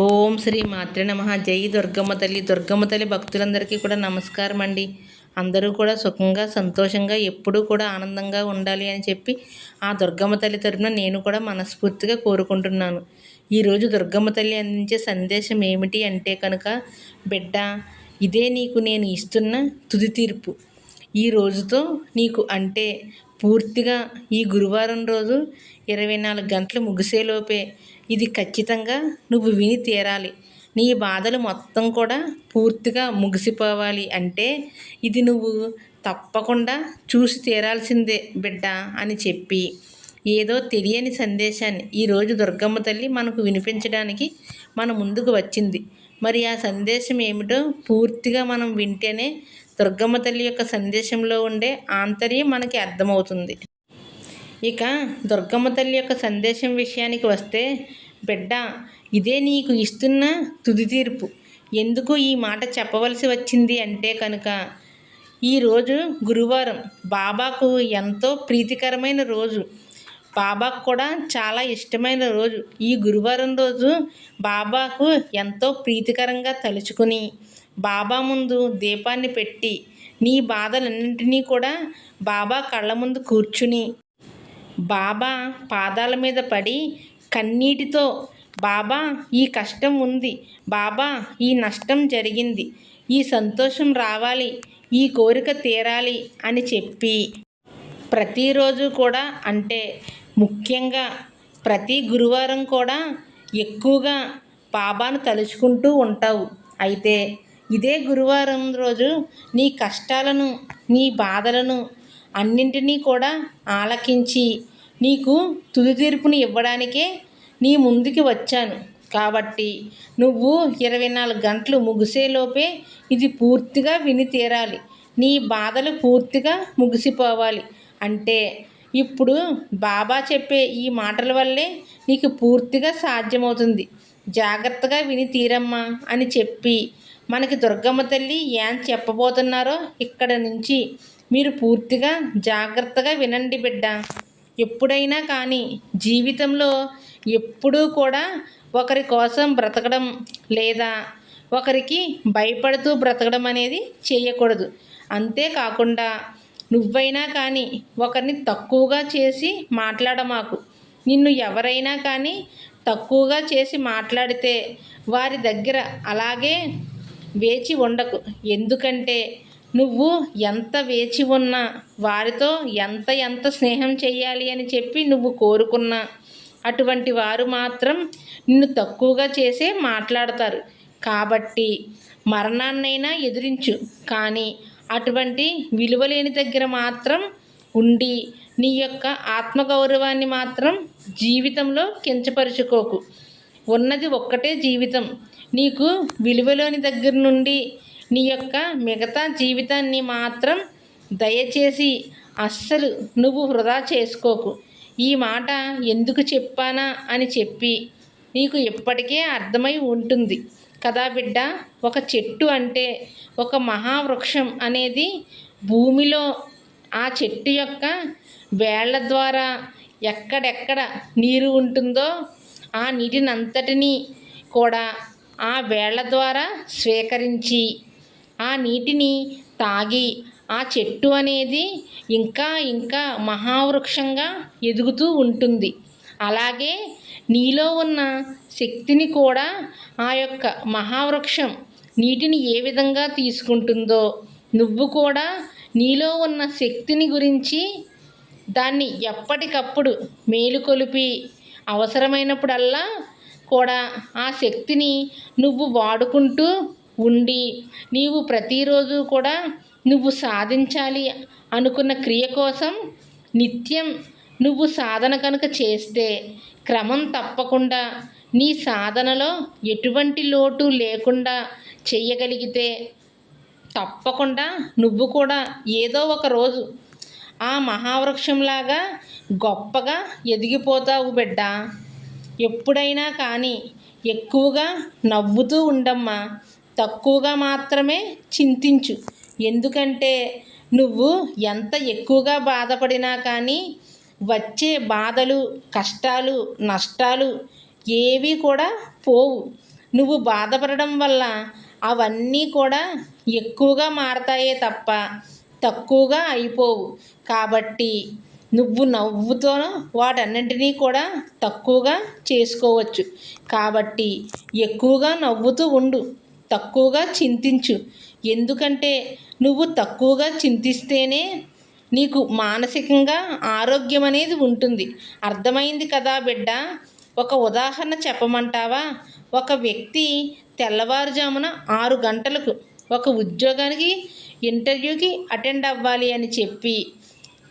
ఓం శ్రీ మాత్రే నమ. జై దుర్గమ్మ తల్లి. దుర్గమ్మ తల్లి భక్తులందరికీ కూడా నమస్కారం అండి. అందరూ కూడా సుఖంగా సంతోషంగా ఎప్పుడూ కూడా ఆనందంగా ఉండాలి అని చెప్పి ఆ దుర్గమ్మ తల్లి తరపున నేను కూడా మనస్ఫూర్తిగా కోరుకుంటున్నాను. ఈరోజు దుర్గమ్మ తల్లి అందించే సందేశం ఏమిటి అంటే కనుక బిడ్డ ఇదే నీకు నేను ఇస్తున్న తుది తీర్పు. ఈ రోజుతో నీకు అంటే పూర్తిగా ఈ గురువారం రోజు ఇరవై నాలుగు గంటలు ముగిసేలోపే ఇది ఖచ్చితంగా నువ్వు విని తీరాలి. నీ బాధలు మొత్తం కూడా పూర్తిగా ముగిసిపోవాలి అంటే ఇది నువ్వు తప్పకుండా చూసి తీరాల్సిందే బిడ్డ అని చెప్పి. ఏదో తెలియని సందేశాన్ని ఈరోజు దుర్గమ్మ తల్లి మనకు వినిపించడానికి మన ముందుకు వచ్చింది. మరి ఆ సందేశం ఏమిటో పూర్తిగా మనం వింటేనే దుర్గమ్మ తల్లి యొక్క సందేశంలో ఉండే ఆంతర్యం మనకి అర్థమవుతుంది. ఇక దుర్గమ్మ తల్లి యొక్క సందేశం విషయానికి వస్తే బిడ్డ ఇదే నీకు ఇస్తున్న తుది తీర్పు. ఎందుకు ఈ మాట చెప్పవలసి వచ్చింది? అంటే కనుక ఈరోజు గురువారం బాబాకు ఎంతో ప్రీతికరమైన రోజు. బాబాకు కూడా చాలా ఇష్టమైన రోజు. ఈ గురువారం రోజు బాబాకు ఎంతో ప్రీతికరంగా తలుచుకుని బాబా ముందు దీపాన్ని పెట్టి నీ బాధలన్నింటినీ కూడా బాబా కళ్ళ ముందు కూర్చుని. బాబా పాదాల మీద పడి కన్నీటితో బాబా ఈ కష్టం ఉంది. బాబా ఈ నష్టం జరిగింది. ఈ సంతోషం రావాలి. ఈ కోరిక తీరాలి అని చెప్పి ప్రతిరోజు కూడా అంటే ముఖ్యంగా ప్రతి గురువారం కూడా ఎక్కువగా బాబాను తలుచుకుంటూ ఉంటావు. అయితే ఇదే గురువారం రోజు నీ కష్టాలను నీ బాధలను అన్నింటినీ కూడా ఆలకించి నీకు తుది తీర్పుని ఇవ్వడానికే నీ ముందుకి వచ్చాను. కాబట్టి నువ్వు ఇరవై నాలుగు గంటలు ముగిసేలోపే ఇది పూర్తిగా విని తీరాలి. నీ బాధలు పూర్తిగా ముగిసిపోవాలి. అంటే ఇప్పుడు బాబా చెప్పే ఈ మాటల వల్లే నీకు పూర్తిగా సాధ్యమవుతుంది. జాగ్రత్తగా విని తీరమ్మా అని చెప్పి మనకి దుర్గమ్మ తల్లి ఏం చెప్పబోతున్నారో ఇక్కడ నుంచి మీరు పూర్తిగా జాగ్రత్తగా వినండి బిడ్డ. ఎప్పుడైనా కానీ జీవితంలో ఎప్పుడూ కూడా ఒకరి కోసం బ్రతకడం లేదా ఒకరికి భయపడుతూ బ్రతకడం అనేది చేయకూడదు. అంతేకాకుండా నువ్వైనా కానీ ఒకరిని తక్కువగా చేసి మాట్లాడమాకు. నిన్ను ఎవరైనా కానీ తక్కువగా చేసి మాట్లాడితే వారి దగ్గర అలాగే వేచి ఉండకు. ఎందుకంటే నువ్వు ఎంత వేచి ఉన్నా వారితో ఎంత ఎంత స్నేహం చేయాలి అని చెప్పి నువ్వు కోరుకున్నా అటువంటి వారు మాత్రం నిన్ను తక్కువగా చేసే మాట్లాడతారు. కాబట్టి మరణాన్నైనా ఎదిరించు. కానీ అటువంటి విలువలేని దగ్గర మాత్రం ఉండి నీ యొక్క ఆత్మగౌరవాన్ని మాత్రం జీవితంలో కించపరుచుకోకు. ఉన్నది ఒక్కటే జీవితం. నీకు విలువలోని దగ్గర నుండి నీ యొక్క మిగతా జీవితాన్ని మాత్రం దయచేసి అస్సలు నువ్వు వృధా చేసుకోకు. ఈ మాట ఎందుకు చెప్పానా అని చెప్పి నీకు ఇప్పటికే అర్థమై ఉంటుంది. కదా బిడ్డ ఒక చెట్టు అంటే ఒక మహావృక్షం అనేది భూమిలో ఆ చెట్టు యొక్క వేళ్ళ ద్వారా ఎక్కడెక్కడ నీరు ఉంటుందో ఆ నీటిని అంతటినీ కూడా ఆ వేళ్ళ ద్వారా స్వీకరించి ఆ నీటిని తాగి ఆ చెట్టు అనేది ఇంకా ఇంకా మహావృక్షంగా ఎదుగుతూ ఉంటుంది. అలాగే నీలో ఉన్న శక్తిని కూడా ఆ యొక్క మహావృక్షం నీటిని ఏ విధంగా తీసుకుంటుందో నువ్వు కూడా నీలో ఉన్న శక్తిని గురించి దాన్ని ఎప్పటికప్పుడు మేలుకొలిపి అవసరమైనప్పుడల్లా కూడా ఆ శక్తిని నువ్వు వాడుకుంటూ ఉండి నీవు ప్రతిరోజు కూడా నువ్వు సాధించాలి అనుకున్న క్రియ కోసం నిత్యం నువ్వు సాధన కనుక చేస్తే క్రమం తప్పకుండా నీ సాధనలో ఎటువంటి లోటు లేకుండా చెయ్యగలిగితే తప్పకుండా నువ్వు కూడా ఏదో ఒక రోజు ఆ మహావృక్షంలాగా గొప్పగా ఎదిగిపోతావు బిడ్డ. ఎప్పుడైనా కానీ ఎక్కువగా నవ్వుతూ ఉండమ్మా. తక్కువగా మాత్రమే చింతించు. ఎందుకంటే నువ్వు ఎంత ఎక్కువగా బాధపడినా కానీ వచ్చే బాధలు కష్టాలు నష్టాలు ఏవి కూడా పోవు. నువ్వు బాధపడడం వల్ల అవన్నీ కూడా ఎక్కువగా మారతాయే తప్ప తక్కువగా అయిపోవు. కాబట్టి నువ్వు నవ్వుతో వాటన్నింటినీ కూడా తక్కువగా చేసుకోవచ్చు. కాబట్టి ఎక్కువగా నవ్వుతూ ఉండు తక్కువగా చింతించు. ఎందుకంటే నువ్వు తక్కువగా చింతిస్తేనే నీకు మానసికంగా ఆరోగ్యం అనేది ఉంటుంది. అర్థమైంది కదా బిడ్డ? ఒక ఉదాహరణ చెప్పమంటావా? ఒక వ్యక్తి తెల్లవారుజామున ఆరు గంటలకు ఒక ఉద్యోగానికి ఇంటర్వ్యూకి అటెండ్ అవ్వాలి అని చెప్పి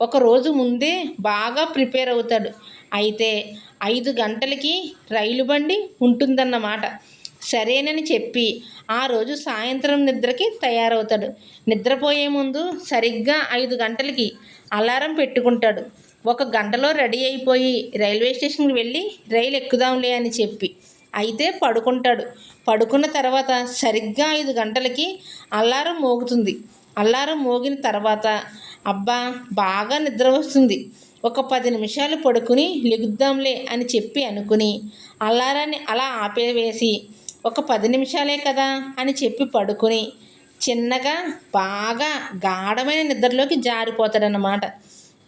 ఒకరోజు ముందే బాగా ప్రిపేర్ అవుతాడు. అయితే ఐదు గంటలకి రైలు బండి ఉంటుందన్నమాట. సరేనని చెప్పి ఆ రోజు సాయంత్రం నిద్రకి తయారవుతాడు. నిద్రపోయే ముందు సరిగ్గా ఐదు గంటలకి అలారం పెట్టుకుంటాడు. ఒక గంటలో రెడీ అయిపోయి రైల్వే స్టేషన్కి వెళ్ళి రైలు ఎక్కుదాంలే అని చెప్పి అయితే పడుకుంటాడు. పడుకున్న తర్వాత సరిగ్గా ఐదు గంటలకి అల్లారం మోగుతుంది. అల్లారం మోగిన తర్వాత అబ్బా బాగా నిద్ర వస్తుంది. ఒక పది నిమిషాలు పడుకుని లెగుద్దాంలే అని చెప్పి అనుకుని అల్లారాన్ని అలా ఆపేవేసి ఒక పది నిమిషాలే కదా అని చెప్పి పడుకుని చిన్నగా బాగా గాఢమైన నిద్రలోకి జారిపోతాడనమాట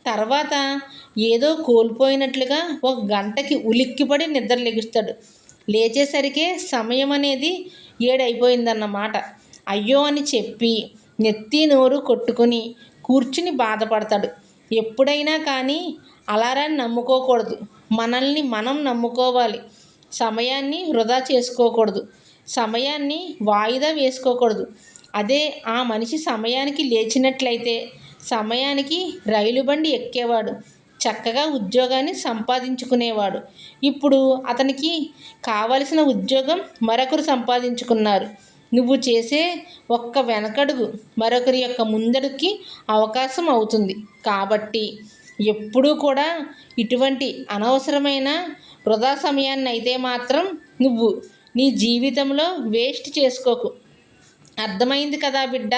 తర్వాత ఏదో కోల్పోయినట్లుగా ఒక గంటకి ఉలిక్కిపడి నిద్ర లెగుస్తాడు. లేచేసరికే సమయం అనేది ఏడైపోయిందన్నమాట. అయ్యో అని చెప్పి నెత్తి నోరు కొట్టుకుని కూర్చుని బాధపడతాడు. ఎప్పుడైనా కానీ అలారాన్ని నమ్ముకోకూడదు. మనల్ని మనం నమ్ముకోవాలి. సమయాన్ని వృధా చేసుకోకూడదు. సమయాన్ని వాయిదా వేసుకోకూడదు. అదే ఆ మనిషి సమయానికి లేచినట్లయితే సమయానికి రైలు బండి ఎక్కేవాడు. చక్కగా ఉద్యోగాన్ని సంపాదించుకునేవాడు. ఇప్పుడు అతనికి కావలసిన ఉద్యోగం మరొకరు సంపాదించుకున్నారు. నువ్వు చేసే ఒక్క వెనకడుగు మరొకరి యొక్క ముందడుకి అవకాశం అవుతుంది. కాబట్టి ఎప్పుడూ కూడా ఇటువంటి అనవసరమైన వృధా సమయాన్ని అయితే మాత్రం నువ్వు నీ జీవితంలో వేస్ట్ చేసుకోకు. అర్థమైంది కదా బిడ్డ?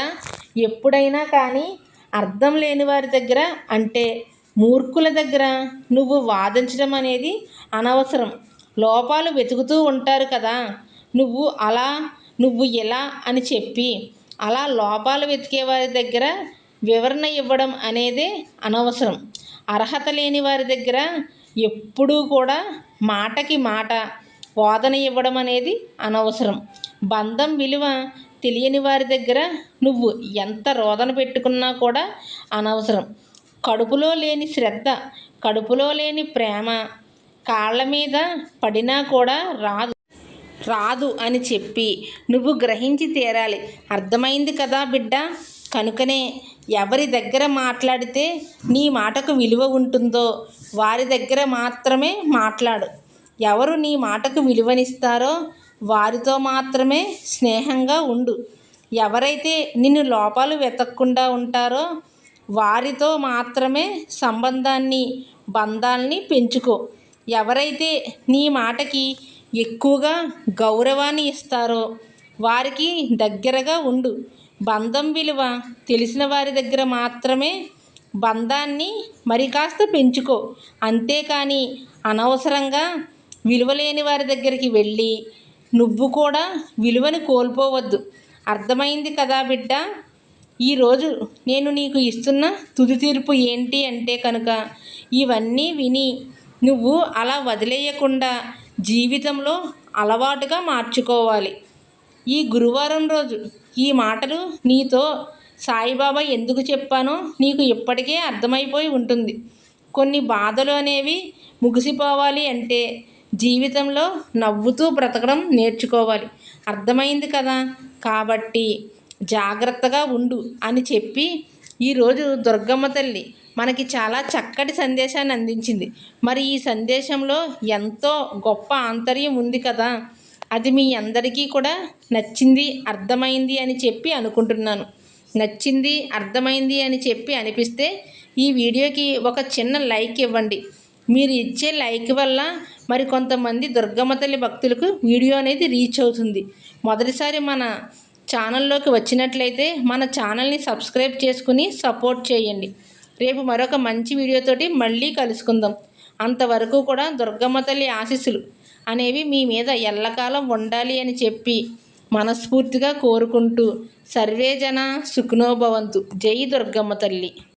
ఎప్పుడైనా కానీ అర్థం లేని వారి దగ్గర అంటే మూర్ఖుల దగ్గర నువ్వు వాదించడం అనేది అనవసరం. లోపాలు వెతుకుతూ ఉంటారు కదా. నువ్వు అలా నువ్వు ఇలా అని చెప్పి అలా లోపాలు వెతికే వారి దగ్గర వివరణ ఇవ్వడం అనేదే అనవసరం. అర్హత లేని వారి దగ్గర ఎప్పుడూ కూడా మాటకి మాట వాదన ఇవ్వడం అనేది అనవసరం. బంధం విలువ తెలియని వారి దగ్గర నువ్వు ఎంత రోదన పెట్టుకున్నా కూడా అనవసరం. కడుపులో లేని శ్రద్ధ కడుపులో లేని ప్రేమ కాళ్ళ మీద పడినా కూడా రాదు. రాదు అని చెప్పి నువ్వు గ్రహించి తీరాలి. అర్థమైంది కదా బిడ్డ? కనుకనే ఎవరి దగ్గర మాట్లాడితే నీ మాటకు విలువ ఉంటుందో వారి దగ్గర మాత్రమే మాట్లాడు. ఎవరు నీ మాటకు విలువనిస్తారో వారితో మాత్రమే స్నేహంగా ఉండు. ఎవరైతే నిన్ను లోపాలు వెతకకుండా ఉంటారో వారితో మాత్రమే సంబంధాన్ని బంధాల్ని పెంచుకో. ఎవరైతే నీ మాటకి ఎక్కువగా గౌరవాన్ని ఇస్తారో వారికి దగ్గరగా ఉండు. బంధం విలువ తెలిసిన వారి దగ్గర మాత్రమే బంధాన్ని మరి కాస్త పెంచుకో. అంతేకాని అనవసరంగా విలువలేని వారి దగ్గరికి వెళ్ళి నువ్వు కూడా విలువని కోల్పోవద్దు. అర్థమైంది కదా బిడ్డ? ఈరోజు నేను నీకు ఇస్తున్న తుది తీర్పు ఏంటి అంటే కనుక ఇవన్నీ విని నువ్వు అలా వదిలేయకుండా జీవితంలో అలవాటుగా మార్చుకోవాలి. ఈ గురువారం రోజు ఈ మాటలు నీతో సాయిబాబా ఎందుకు చెప్పానో నీకు ఇప్పటికే అర్థమైపోయి ఉంటుంది. కొన్ని బాధలు అనేవి ముగిసిపోవాలి అంటే జీవితంలో నవ్వుతూ బ్రతకడం నేర్చుకోవాలి. అర్థమైంది కదా? కాబట్టి జాగ్రత్తగా ఉండు అని చెప్పి ఈరోజు దుర్గమ్మ తల్లి మనకి చాలా చక్కటి సందేశాన్ని అందించింది. మరి ఈ సందేశంలో ఎంతో గొప్ప ఆంతర్యం ఉంది కదా. అది మీ అందరికీ కూడా నచ్చింది అర్థమైంది అని చెప్పి అనుకుంటున్నాను. నచ్చింది అర్థమైంది అని చెప్పి అనిపిస్తే ఈ వీడియోకి ఒక చిన్న లైక్ ఇవ్వండి. మీరు ఇచ్చే లైక్ వల్ల మరి కొంతమంది దుర్గమ్మ తల్లి భక్తులకు వీడియో అనేది రీచ్ అవుతుంది. మొదటిసారి మన ఛానల్లోకి వచ్చినట్లయితే మన ఛానల్ని సబ్స్క్రైబ్ చేసుకుని సపోర్ట్ చేయండి. రేపు మరొక మంచి వీడియోతోటి మళ్ళీ కలుసుకుందాం. అంతవరకు కూడా దుర్గమ్మ తల్లి ఆశీస్సులు అనేవి మీ మీద ఎల్లకాలం ఉండాలి అని చెప్పి మనస్ఫూర్తిగా కోరుకుంటూ సర్వేజన సుఖనోభవంతు జై దుర్గమ్మ తల్లి.